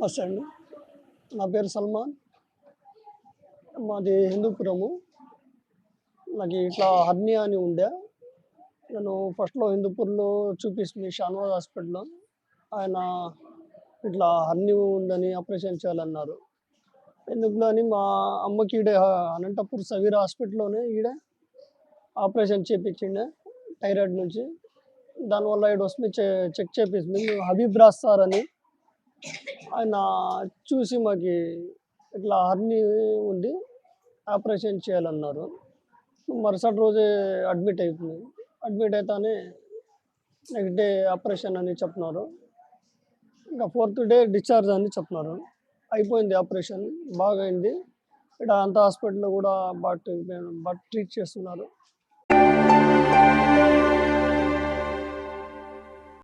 నమస్తే అండి నా పేరు సల్మాన్. మాది హిందూపురము. నాకు ఇట్లా హర్నియా అని ఉండే. నేను ఫస్ట్లో హిందూపూర్లో చూపిస్తుంది షాన్వాజ్ హాస్పిటల్లో. ఆయన ఇట్లా హర్ని ఉందని ఆపరేషన్ చేయాలన్నారు. ఎందుకులో అని మా అమ్మకి ఈడే అనంతపూర్ సవీర్ హాస్పిటల్లోనే ఈడే ఆపరేషన్ చేపించిండే థైరాయిడ్ నుంచి. దానివల్ల ఈడ వస్తుంది చె- చెక్ చేపిస్తుంది. హబీబ్రాస్ హబీబ్ రాజ్ సార్ అని ఆయన చూసి మాకు ఇట్లా హర్ని ఉండి ఆపరేషన్ చేయాలన్నారు. మరుసటి రోజే అడ్మిట్ అయిపోయింది. అడ్మిట్ అవుతానే నెక్స్ట్ డే ఆపరేషన్ అని చెప్తున్నారు ఇంకా ఫోర్త్ డే డిశ్చార్జ్ అని చెప్తున్నారు అయిపోయింది ఆపరేషన్. బాగా అయింది ఇక్కడ అంత హాస్పిటల్లో కూడా బాగా ట్రీట్ బాగా ట్రీట్ చేస్తున్నారు.